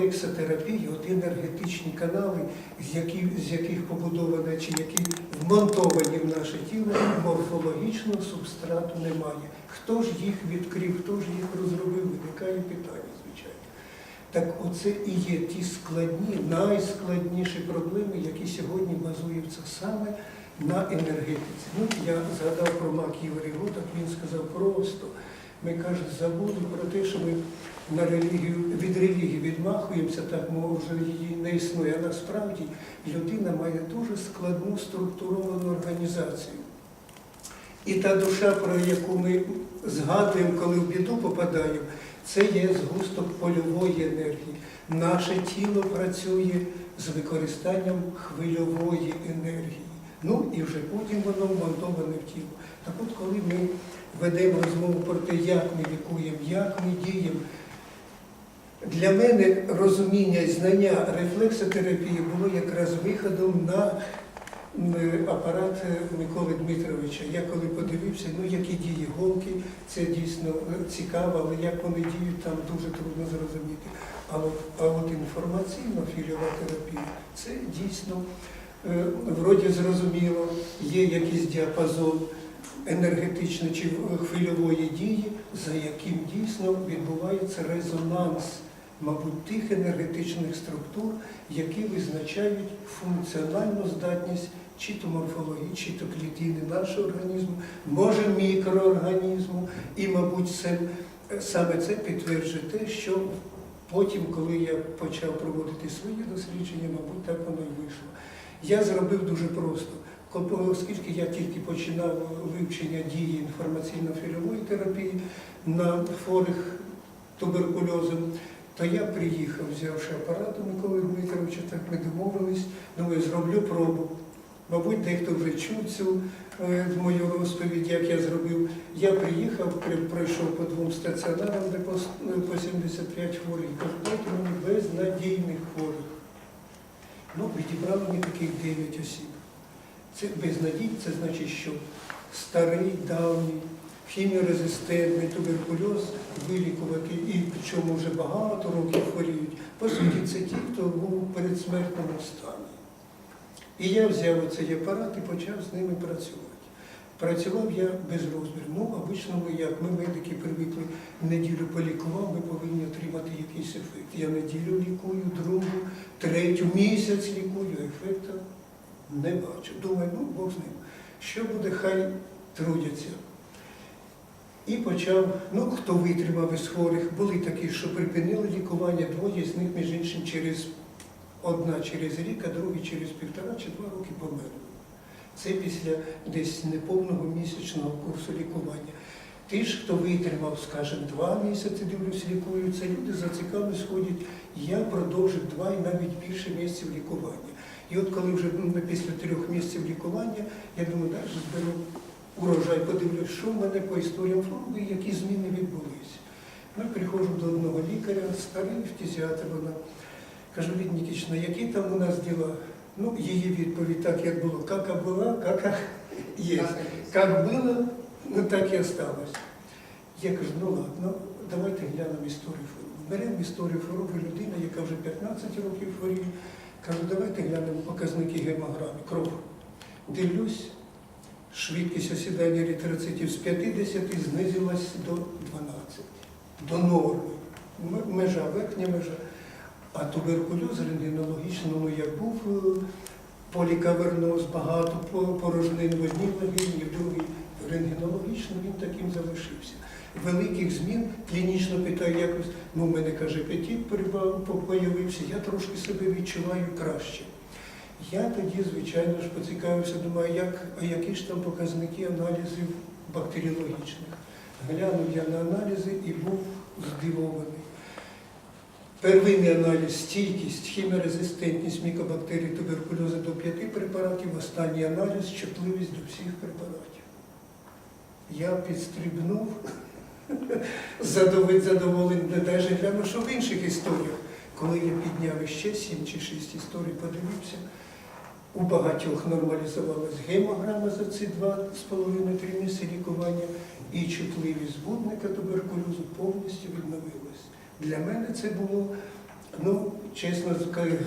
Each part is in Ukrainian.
рефлексотерапії, от енергетичні канали, з яких, з яких побудоване чи які вмонтовані в наше тіло, морфологічного субстрату немає. Хто ж їх відкрив, хто ж їх розробив, виникає питання, звичайно. Так оце і є ті складні, найскладніші проблеми, які сьогодні базуються саме на енергетиці. Ну, я згадав про Мак Ігорі Ротак, він сказав просто. Ми каже, забули про те, що ми на релігію від релігії відмахуємося, так мов вже її не існує. А насправді людина має дуже складну структуровану організацію. І та душа, про яку ми згадуємо, коли в біду попадаємо, це є згусток польової енергії. Наше тіло працює з використанням хвильової енергії. Ну і вже потім воно вмонтоване в тіло. Так от, коли ми ведемо розмову про те, як ми лікуємо, як ми діємо, для мене розуміння і знання рефлексотерапії було якраз виходом на апарат Миколи Дмитровича. Я коли подивився, ну які дії голки, це дійсно цікаво, але як вони діють, там дуже трудно зрозуміти. А от, а от інформаційно фільова терапія це дійсно е, вроді зрозуміло, є якийсь діапазон енергетичної чи хвильової дії, за яким дійсно відбувається резонанс, мабуть, тих енергетичних структур, які визначають функціональну здатність чи то морфології, чи то клітини нашого організму, може мікроорганізму. І, мабуть, це, саме це підтверджує те, що потім, коли я почав проводити свої дослідження, мабуть, так воно і вийшло. Я зробив дуже просто. Оскільки я тільки починав вивчення дії інформаційно-фільової терапії на хворих туберкульозом, то я приїхав, взявши апарат у Миколи Дмитровича, так ми домовились, думаю, зроблю пробу. Мабуть, дехто вже чув цю е, мою розповідь, як я зробив. Я приїхав, при- пройшов по двом стаціонарам, де по, по 75 хворих, і кажу, безнадійних хворих. Ну, відібрали мені таких 9 осіб. Це безнадій, це значить, що старий, давній, хіміорезистентний туберкульоз вилікувати, і причому вже багато років хворіють. По суті, це ті, хто був у передсмертному стані. І я взяв цей апарат і почав з ними працювати. Працював я без розміру. Ну, обично ми як, ми медики привикли, неділю полікував, ми повинні отримати якийсь ефект. Я неділю лікую, другу, третю, місяць лікую, ефекту не бачу. Думаю, ну Бог з ним. Що буде, хай трудяться. І почав, ну хто витримав із хворих, були такі, що припинили лікування, двоє з них, між іншим, через одна через рік, а другий через півтора чи два роки померли. Це після десь неповного місячного курсу лікування. Ті ж, хто витримав, скажімо, два місяці, дивлюсь, лікуються, люди зацікавлені сходять, я продовжив два і навіть більше місяців лікування. І от коли вже ну, після трьох місяців лікування, я думаю, далі зберу урожай, подивлюсь, що в мене по історіям хвороби, які зміни відбулися. Ну, приходжу до одного лікаря, старий фтизіатр, вона кажу, Нікічна, які там у нас діла? Ну, її відповідь так, як було, кака була, кака є. Как было, ну так і осталось. Я кажу, ну ладно, давайте глянемо історію хвороби. Беремо історію хвороби людина, яка вже 15 років хворіє. Кажу, давайте глянемо показники гемограми, кров. Дивлюсь, швидкість осідання еритроцитів з 50 знизилась до 12, до норми. Межа, верхня межа. А туберкульоз рентгенологічно, ну як був е, полікаверноз, багато по- порожнин в одній лавіні, в другій. Рентгенологічно він таким залишився. Великих змін клінічно питаю якось, ну в мене каже, прибав- появився, я трошки себе відчуваю краще. Я тоді, звичайно ж, поцікавився, думаю, як, а які ж там показники аналізів бактеріологічних. Глянув я на аналізи і був здивований. Первинний аналіз стійкість, хіміорезистентність мікобактерій туберкульозу до п'яти препаратів, останній аналіз чутливість до всіх препаратів. Я підстрибнув, задоволен, задоволений, навіть глянув, що в інших історіях. Коли я підняв ще сім чи шість історій, подивився, у багатьох нормалізувалась гемограма за ці два з половиною три місяці лікування, і чутливість збудника туберкульозу повністю відновилась. Для мене це було ну, чесно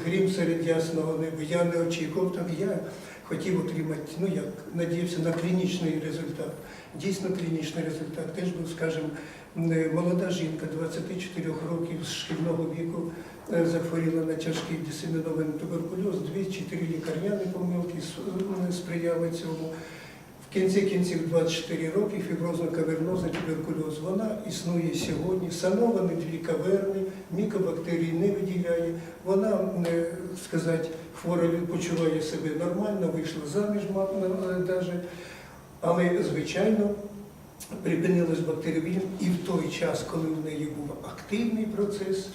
грім серед ясного неба. Я не очікував, так я хотів отримати, ну як надіявся на клінічний результат. Дійсно, клінічний результат. Теж був, скажімо, молода жінка 24 років з шкільного віку е, захворіла на тяжкий дисемінований туберкульоз, дві чи три лікарняні помилки сприяли цьому. В кінці кінців 24 роки фіброзно-кавернозний туберкульоз. Вона існує сьогодні, сановані дві каверни, мікобактерії не виділяє. Вона, сказати, хвора почуває себе нормально, вийшла заміж навіть. Але, звичайно, припинилось бактеріовірус, і в той час, коли в неї був активний процес,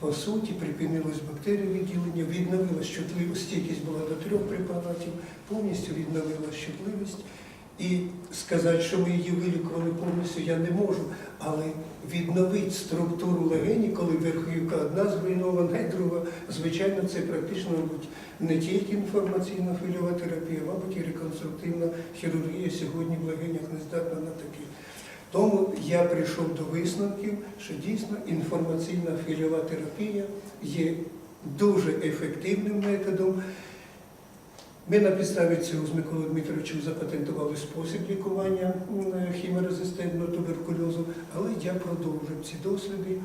по суті, припинилось бактеріовідділення, відновила щутливість, стійкість була до трьох препаратів, повністю відновила чутливість. І сказати, що ми її вилікували повністю, я не можу, але відновити структуру легені, коли верхівка одна зруйнована, і друга, звичайно, це практично, мабуть, не тільки інформаційна хвильова терапія, мабуть, і реконструктивна хірургія сьогодні в легенях не здатна на таке. Тому я прийшов до висновків, що дійсно інформаційна хвильова терапія є дуже ефективним методом. Ми на підставі цього з Миколою Дмитровичем запатентували спосіб лікування хіморезистентного туберкульозу, але я продовжив ці досліди.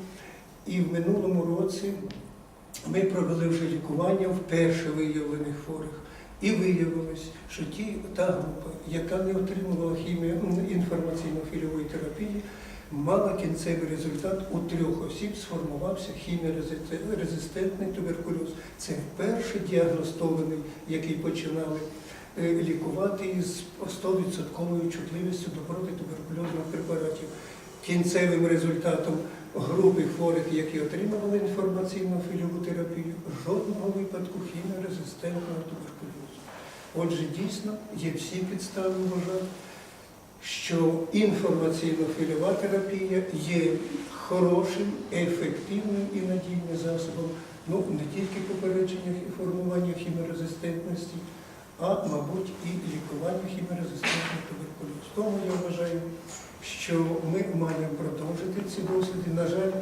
І в минулому році ми провели вже лікування вперше виявлених хворих. І виявилось, що ті, та група, яка не отримувала хімію інформаційно-хвильової терапії, мала кінцевий результат у трьох осіб сформувався хіміорезистентний туберкульоз. Це вперше діагностований, який починали е, лікувати із 100% чутливістю до протитуберкульозних препаратів. Кінцевим результатом групи хворих, які отримували інформаційну фільову терапію, жодного випадку хіміорезистентного туберкульозу. Отже, дійсно є всі підстави вважати, що інформаційно-фільова терапія є хорошим, ефективним і надійним засобом ну, не тільки попередження і формування хіміорезистентності, а, мабуть, і лікування хіміорезистентного туберкульозу. Тому я вважаю, що ми маємо продовжити ці досліди. На жаль,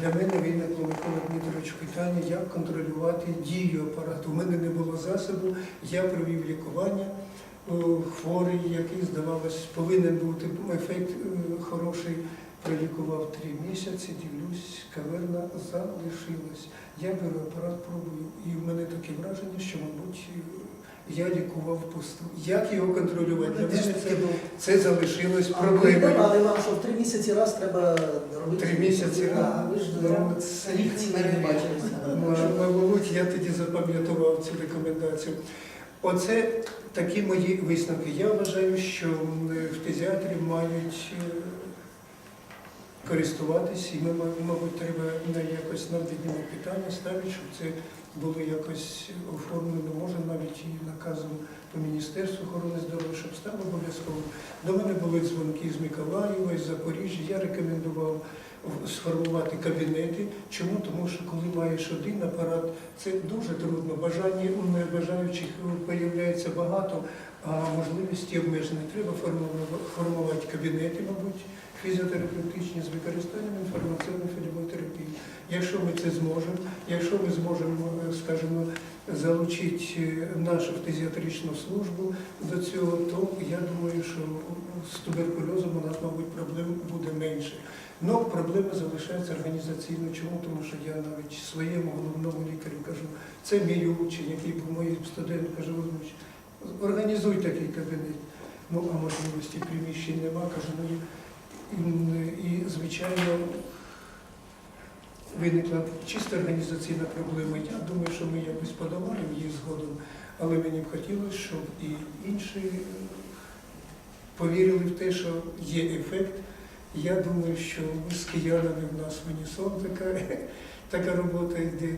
для мене виникло Микола Дмитрович питання, як контролювати дію апарату. У мене не було засобу, я провів лікування. О, Хворий, який, здавалось, повинен бути ефект е, хороший, пролікував три місяці, дивлюсь, каверна залишилась. Я беру апарат, пробую, і в мене таке враження, що, мабуть, е, я лікував пусту. Як його контролювати? Для мене це, це залишилось проблемою. давали вам, що в три місяці раз треба робити. Три місяці А раз. ви ж Ну, не бачилися. Мабуть, я тоді запам'ятував цю рекомендацію. Оце такі мої висновки. Я вважаю, що м, фтизіатри мають е, користуватись, і ми, ма- мабуть, треба якось нам відніме питання ставити, щоб це було якось оформлено, може навіть і наказом по Міністерству охорони здоров'я, щоб стало обов'язково. До мене були дзвонки з Миколаєва, з Запоріжжя. Я рекомендував в- сформувати кабінети. Чому? Тому що коли маєш один апарат, це дуже трудно. Бажання у бажаючих з'являється багато, а можливості обмежені. Треба формувати, кабінети, мабуть, фізіотерапевтичні з використанням інформаційно-фільової терапії. Якщо ми це зможемо, якщо ми зможемо, скажімо, залучити е, нашу фтизіатричну службу до цього, то я думаю, що з туберкульозом у нас, мабуть, проблем буде менше. Ну, проблема залишається організаційно. Чому? Тому що я навіть своєму головному лікарю кажу, це мій учень, який був моїм студентом, кажу, організуй такий кабінет. Ну, а можливості приміщень нема, кажу, ну і, і, і звичайно виникла чисто організаційна проблема. Я думаю, що ми якось подолаємо її згодом, але мені б хотілося, щоб і інші е, повірили в те, що є ефект. Я думаю, що з киянами в нас в унісон така, така робота йде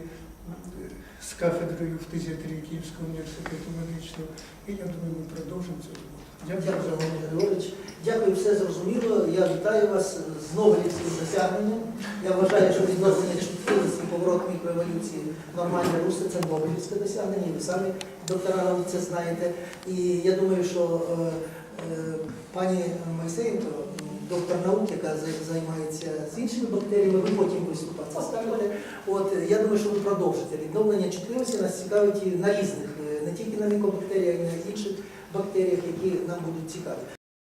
з кафедрою фтизіатрії Київського університету медичного. І я думаю, ми продовжимо цю роботу. Дякую. Володимир Григорович. Дякую, все зрозуміло. Я вітаю вас з Нобелівським досягненням. Я вважаю, що відновлення чутливості, поворот мікроеволюції в нормальне русло це Нобелівське досягнення, і ви самі доктора наук це знаєте. І я думаю, що е, е, пані Моїсеєнко м, доктор наук, яка займається з іншими бактеріями, ви потім виступати ставили. От я думаю, що ви продовжите. Відновлення чутливості нас цікавить і на різних, е, не тільки на мікобактеріях, а й на інших бактеріях, які нам будуть цікаві.